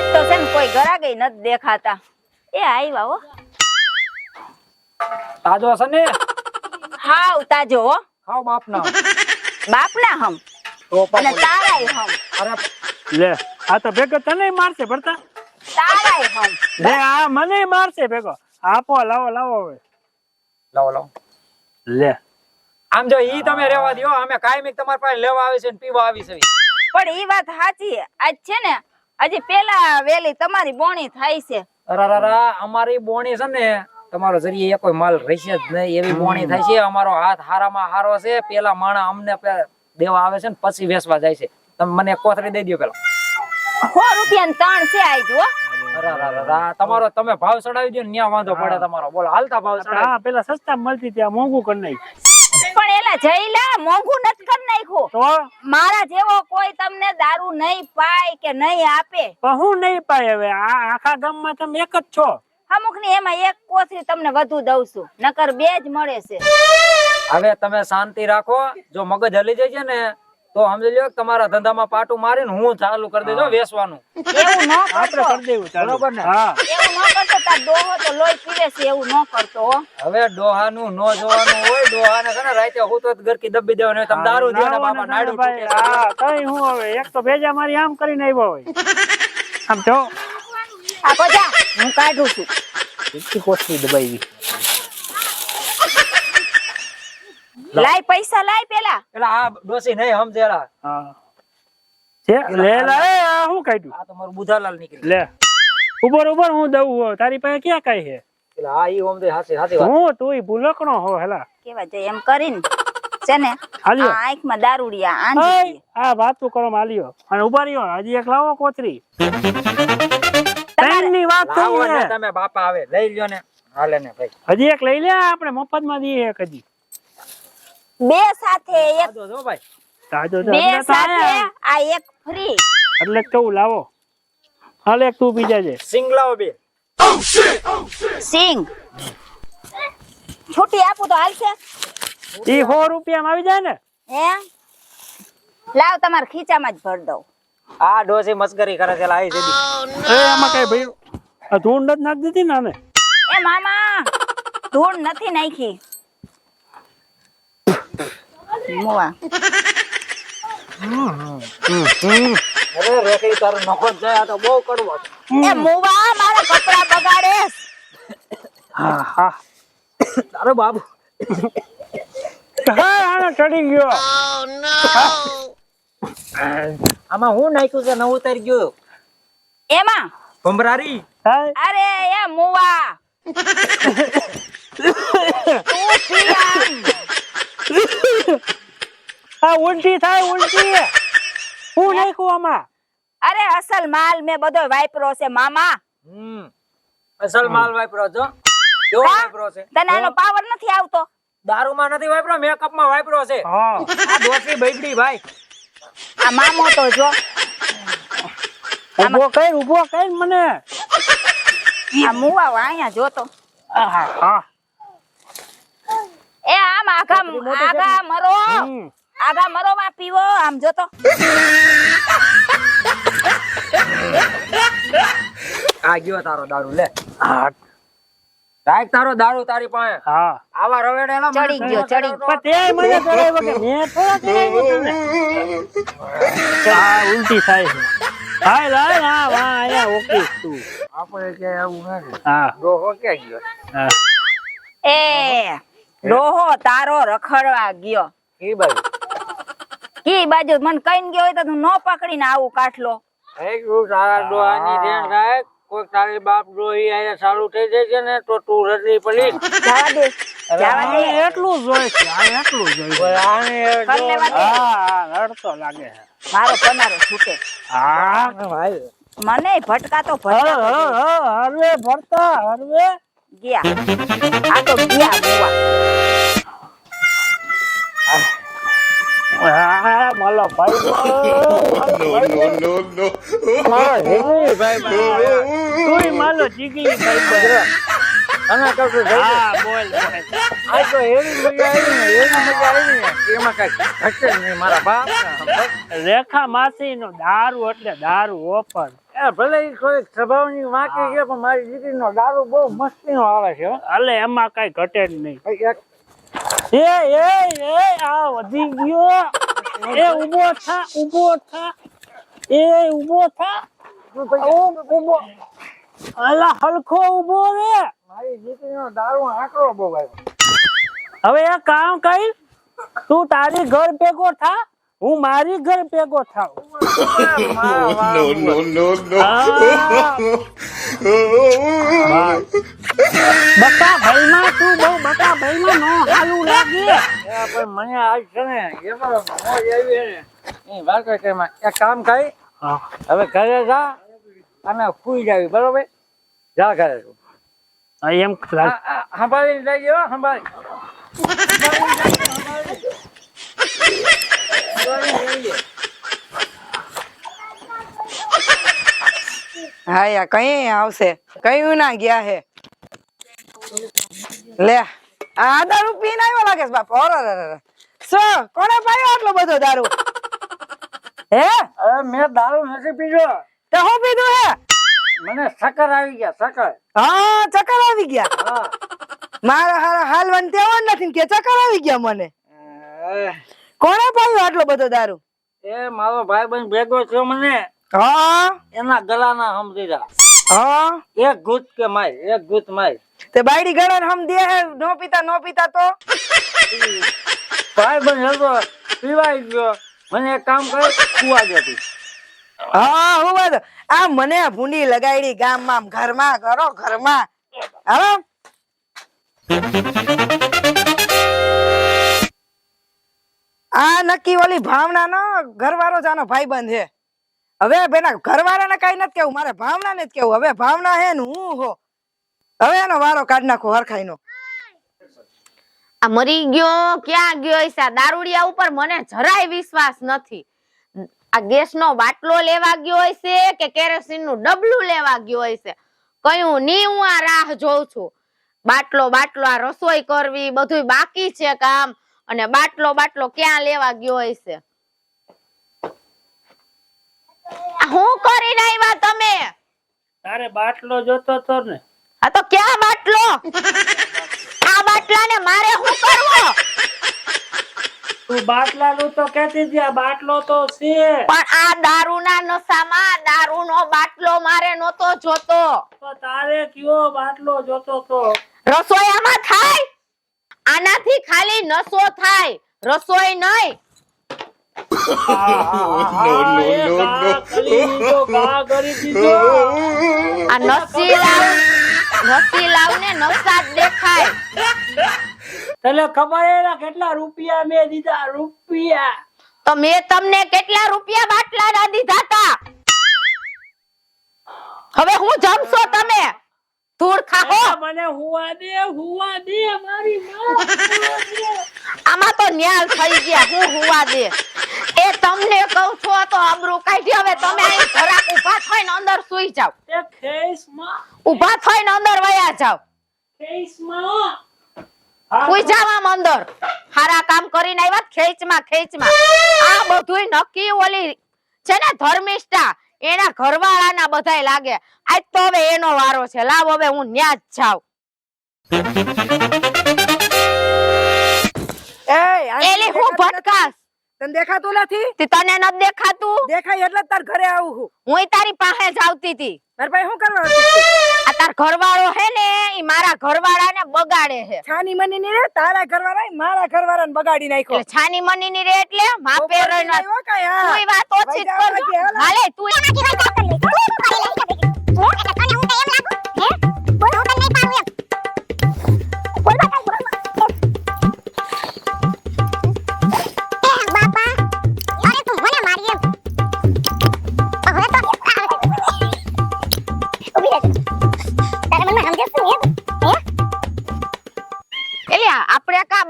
આજ તો છે ને કોઈ ગરાગઈ નથી દેખાતા. એ આવ્યા હો. તાજો છે ને? હાવ તાજો હો. ખાવ બાપ ના બાપના હમ. અને તારાય હમ. અરે લે આ તો ભેગો તને મારશે ભરતા. તારાય હમ. લે આ મને મારશે ભેગો. આપો લાવો લાવો હવે. લાવો લાવો. લે. આમ જો ઈ તમે રેવા દો અમે કાયમિક તમારી પાસે લેવા આવી છે ને પીવા આવી છે. પણ એ વાત સાચી આજ છે ને હજી પેલા વેલી તમારી બોણી થાય છે. અરારારા અમારી બોણી છે ને તમારો જરીએ કોઈ માલ રહેશે જ નહીં એવી બોણી થાય છે. અમારો હાથ હારામાં હારો છે. પેલા માણા અમને દેવા આવે છે ને પછી વેચવા જાય છે. તમે મને કોથરી કોથળી દઈ દો પેલા. સો રૂપિયા ત્રણ છે આઈ જુઓ તમારો તમે ભાવ ચડાવી દો ને ન્યા વાંધો પડે તમારો. બોલો હાલતા ભાવ ચડાવ. હા પેલા સસ્તા મળતી ત્યાં મોંઘું કરી નાખ પણ એલા જઈલા મોંઘું નત કર નાખ્યું. તો? મારા જેવો કોઈ તમને દારૂ નહીં પાય કે નહીં આપે. પણ હું નહીં પાય હવે? આ આખા ગામમાં તમે એક જ છો. અમુકની એમાં એક કોથરી તમને વધુ દઉં છું. નકર બે જ મળે છે. હવે તમે શાંતિ રાખો. જો મગજ હલી જાય છે ને તો સમજી લ્યો કે તમારા ધંધામાં પાટું મારીને હું ચાલુ કરી દેજો વેસવાનું એવું ન આપણે કરી દેવું બરોબર ને? હા. એવું ન કરતો ડોહો તો લોહી પીવે છે એવું ન કરતો હવે ડોહાનું નો જોવાનું હોય ડોહાને છે રાતે હું તો ગરકી દબી દેવાનું તમે દારૂ દો ને બાપા નાડું ભાઈ. હા કઈ હું હવે એક તો ભેજા મારી આમ કરીને આવ્યો હોય. આમ જો. આ બધા હું કાઢું છું. કેટલી કોથળી દબાવી. લાય પૈસા લાય પેલા. પેલા આ ડોસી નહીં સમજેલા હા. લે લે શું કાઢ્યું? આ તો મારું બુધાલાલ નીકળી લે. ઉભર ઉભર હું દઉં હો તારી પાસે ક્યાં કઈ હે આ ઈ ઓમ દે હાસી હાસી વાત. હું? તું ભૂલકણો હો હેલા. કેવા જાય એમ કરીને? છે ને? હાલ્યો. આ આંખમાં દારૂડિયા આંજી આ વાત વાતું કરો માલ્યો. અને ઊભા રહ્યો હજી એક લાવો કોથરી. ની વાત થઈ ને તમે બાપા આવે લઈ લ્યો ને. હાલે ને ભાઈ. હજી એક લઈ લે આપણે મફતમાં દઈએ એક હજી. બે સાથે એક જો ભાઈ. તાજો બે સાથે આ એક ફ્રી એટલે કેવું લાવો. હાલ એક તું બીજા છે. સિંગ લાવો બે. સિંગ. છૂટી આપું તો હાલશે. ઈ સો રૂપિયામાં આવી જાય ને? હે? લાવ તમાર ખીચામાં જ ભર દઉં. આ ડોસી મસ્કરી કરે છે લાવી છે. એ આમાં કઈ ભાઈ આ ધૂળ નથી નાખ દીધી ને આને? એ મામા ધૂળ નથી નાખી. મુવા. અરે રેખી તાર નખો જાય તો બહુ કડવો છે. એ મુવા મારા કપડા બગાડે હા હા. તારો બાબુ. હા આને ચડી ગયો. આમાં હું નાખ્યું છે? નવું તરી ગયું. એમાં? ભમરારી અરે એ મુવા. હા આ ઉલટી થાય ઉલટી. હું નાખ્યું આમાં? અરે અસલ માલ મેં બધો વાપરો છે મામા. હમ. અસલ માલ વાપરો છો? કેવો? વાપરો છે? તને આનો પાવર નથી આવતો. દારૂમાં નથી વાપરો મેકઅપમાં વાપરો છે. હા. આ ડોસી બગડી ભાઈ. આ મામો તો જો. ઊભો કઈ ઊભો કઈ મને. આ મુવા અહીંયા જોતો. હા. હા એ આમ આઘા આઘા મરો. આઘા મરો માં પીવો આમ જોતો. આ ગયો તારો દારૂ લે. રાખ તારો દારૂ તારી પાસે. હા. આવા રવેડેલા ચડી ગયો, ચડી. પણ તે મને ચડાવ્યો કે મેં થોડા ચડાવ્યો તને આ ઉલટી થાય છે. હાય લાય હા વાહ આયા ઓકે તું આપણે કે આવું નથી હા. ડોહો કે ગયો? હા. એ ડોહો તારો રખડવા ગયો. એ બાજુ કી બાજુ મને કઈ ગયો હોય તો તું નો પકડીને આવું કાઠલો. એક તું તારા ડોહાની ધ્યાન રાખ. કોઈ તારી બાપ ડોહી આયા સારું થઈ જાય છે ને તો તું રડી પડી જવા દે. જવા દે. એટલું જ છે આ એટલું જ છે. આને હા હા રડતો લાગે છે. મારો પનારો છૂટે. હા ભાઈ. મને ભટકા તો ભટકા હરવે ભરતા હરવે ગયા. આ તો ગયા મુવા હા ભાઈ મારો ભાઈ તુંય માલો જીગી ભાઈ અને કશું હા બોલ બોલ. આ તો એવી મજા આવી ને એવી મજા આવી ને એમાં કઈ ઘટે નહીં મારા બાપ રેખા માસી નો દારૂ એટલે દારૂ ઓફર એ ભલે ઈ થોડીક સ્વભાવની વાંકી છે પણ મારી દીકરીનો દારૂ બહુ મસ્તીનો આવે છે હો. અલે એમાં કઈ ઘટે જ નહીં એક એ એ એ આ વધી ગયો. એ ઊભો થા ઊભો થા. એ ઊભો થા. ઊભો અલા હલખો ઊભો રે. મારી દીકરીનો દારૂ આકરો બહુ હવે એક કામ કઈ તું તારી ઘર ભેગો થા. હું મારી ઘર ભેગો થાવ no. બકા ભાઈમાં તું બહુ બકા ભાઈમાં નો હાલું લાગે પણ મને આજ છે ને એમાં મોજ આવી ને વાત કરે એક કામ કરી હા. હવે ઘરે જા અને સુઈ જાવી બરોબર જા ઘરે એમ સંભાળી ગયો સંભાળી હા યા કઈ આવશે? કયું ના ગયા હે? લે આ દારૂ પીને આવ્યો લાગે છે બાપ. ઓર સો કોને પાયો આટલો બધો દારૂ? હે? અરે મેં દારૂ નથી પીજો તે હું પીધું હે? મને સકર આવી ગયા સકર હા ચક્કર આવી ગયા? હા. મારા હારા હાલવાનું તેવો નથી કે ચક્કર આવી ગયા મને? કોને પાયો આટલો બધો દારૂ? એ મારો ભાઈ બહેન ભેગો થયો મને હા? એના ગળાના સમજી જા હા? એક ગુત કે માય એક ગુત માય. તે બાયડી ગળાને હમ દે હે નો પીતા નો પીતા તો? ભાઈ બહેન હતો પીવાઈ ગયો. મને એક કામ કર કુવા જતી. હા હું વાત આ મને ભૂંડી લગાડી ગામમાં ઘરમાં કરો ઘરમાં. હવે નક્કી, ઓલી ભાવના નો, ઘરવાળો જાનો ભાઈબંધ હે હવે બેના ઘરવાળાને કઈ નથી કેવું, મારે ભાવના ને જ કેવું. હવે ભાવના હે ને હું હો? હવે એનો વારો કાઢ નાખો હરખાઈ નો આ મરી ગયો, ક્યાં ગયો ઈસા દારૂડિયા ઉપર મને જરાય વિશ્વાસ નથી. આ ગેસ નો બાટલો લેવા ગયો હશે કે કેરોસીનનું ડબલું લેવા ગયો હશે કયું ની હું આ રાહ જોઉં છું? બાટલો બાટલો, આ રસોઈ કરવી બધું બાકી છે કામ. અને બાટલો બાટલો ક્યાં લેવા ગયો હશે હું કરીને આવ્યા તમે? તારે બાટલો જોતો તો ને. આ તો ક્યાં બાટલો? આ બાટલાને મારે હું કરવો? તું બાટલા નું તો કહેતી હતી આ બાટલો તો છે. પણ આ દારૂના નશામાં દારૂનો બાટલો મારે નહોતો જોતો. તો તારે કયો બાટલો જોતો તો? રસોયામાં થાય? આનાથી ખાલી નસો થાય. રસોઈ નહીં no, no, no. આ નસી લાવ નસી લાવને નશા દેખાય. તને ખબર કેટલા રૂપિયા મેં દીધા? રૂપિયા. તો મેં તમને કેટલા રૂપિયા બાટલાના દીધા તા? હવે હું જમશો તમે? ધૂળ ખાઓ મને હુવા દે હુવા દે મારી માં હુવા દે. આમાં તો ન્યાલ થઈ ગયા હું હુવા દે. એ તમને કહું છો તો અબરું કાઢી હવે તમે અહીં જરાક ઊભા થઈને અંદર સુઈ જાઓ. એ ખેસમાં ઊભા થઈને અંદર વયા જાવ ખેસમાં સુઈ જાવ અંદર. હારા કામ કરીને આવ્યા ખેંચમાં ખેંચમાં. આ બધુંય નક્કી ઓલી છે ને ધર્મિષ્ઠા એના ઘરવાળાના બધાય લાગે. આજ તો હવે એનો વારો છે. લાવ હવે હું ન્યા જ જાઉં. એલી હું ભટકાસ તને દેખાતું નથી? તને ન દેખાતું? દેખાય એટલે તાર ઘરે આવું હું. હું તારી પાસે જ આવતી હતી. મારે ભાઈ શું કરવા આ તાર ઘરવાળો હે ને ઈ મારા ઘરવાળાને બગાડે છે. છાની મની ની રે તારા ઘરવાળા મારા ઘરવાળાને બગાડી નાખ્યો. એટલે છાની મની ની રે એટલે માપે કાંઈ. તુંય વાત ઓછી કર હાલે. તું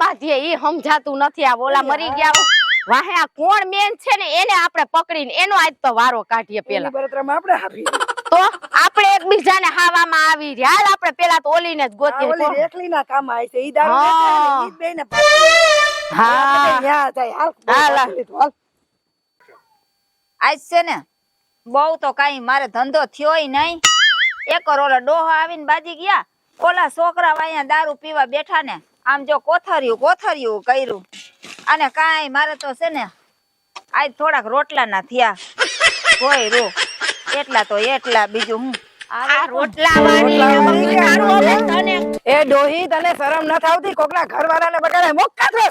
બાંધીએ ઈ સમજાતું નથી. આ ઓલા મરી ગયા વાહે આ કોણ મેન છે ને એને આપણે પકડીને એનો આજ તો વારો કાઢીએ પેલા. આપણે આપી તો આપણે એકબીજાને હાવામાં આવી રહ્યા. હાલ આપણે પેલા તો ઓલીને જ ગોતીએ ઓલી રેખલીના કામ આવે છે. ઈ દારૂ ઈ બેને હા. યા જાય. હાલ, હાલ, હાલ. આજ છે ને બહુ તો કાઈ મારે ધંધો થયોય નહીં. એક ઓલા ડોહો આવીને બાજી ગયા. ઓલા છોકરા વાયા દારૂ પીવા બેઠા ને આમ જો કોથરિયું કોથરિયું કર્યું. અને કાંઈ મારે તો છે ને આજ થોડાક રોટલા ના થયા. કોઈ રો એટલા તો એટલા બીજું હું. આ રોટલા વાળી એ ડોહી તને શરમ ન આવતી કોકના ઘરવાળાને બગાડે? મોકા છો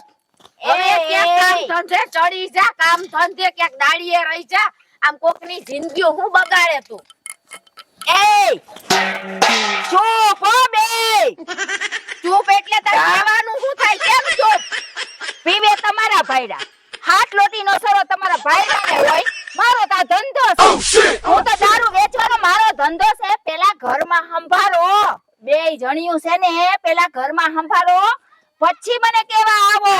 એ ક્યાંક કામ ધંધે ચડી જા કામ ધંધે ક્યાંક દાડીએ રહી જા. આમ કોકની જિંદગી હું બગાડે તું? એ ચૂપ હો બે ચૂપ એટલે તારે કહેવાનું શું થાય? કેમ ચૂપ? પીવે તમારા ભાઈડા. હાથ લોટી નો સરો તમારા ભાઈડા ને હોય. મારો તો ધંધો છે. હું તો દારૂ વેચવાનો મારો ધંધો છે. પેલા ઘરમાં સંભાળો બે જણિયું છે ને પેલા ઘરમાં સંભાળો પછી મને કેવા આવો?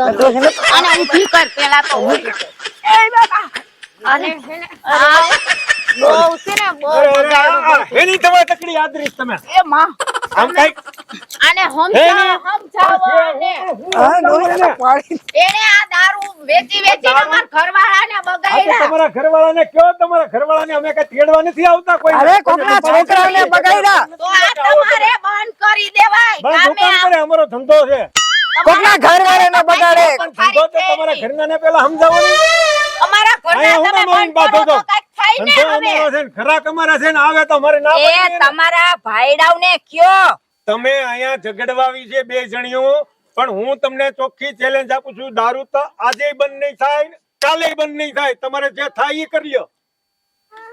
અને ઊભી કર પેલા તો અને છે ને, આ બહુ છે ને બહુ એની તમારે તકડી તમે. એ માં. આમ. હા પાડી. આ દારૂ વેચી ઘરવાળાને બગાડ્યા. તમારા ઘરવાળાને કયો તમારા ઘરવાળાને અમે કઈ તેડવા નથી આવતા કોઈ. અરે કોકના છોકરાઓને બગાડ્યા. તો આ તમારે બંધ કરી દેવાય. કામે અમારો ધંધો છે. કોકના ઘરવાળાને બગાડે. પણ ધંધો તો તમારા ઘરના ને પેલા સમજાવો અમારા ઘરના તમે હું બંધ બાંધો તો ધંધો અમારો છે ને છે ને આવે તો અમારે ના એ પાડીએ ને. કયો. તમે અહીંયા ઝઘડવાવી છે બે જણીઓ પણ હું તમને ચોખ્ખી ચેલેન્જ આપું છું. દારૂ તો આજે બંધ નહીં થાય કાલે બંધ નહીં થાય. તમારે જે થાય એ કરી લો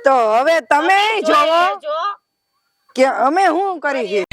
તો હવે તમે જોવો જો. કે અમે શું કરી છે?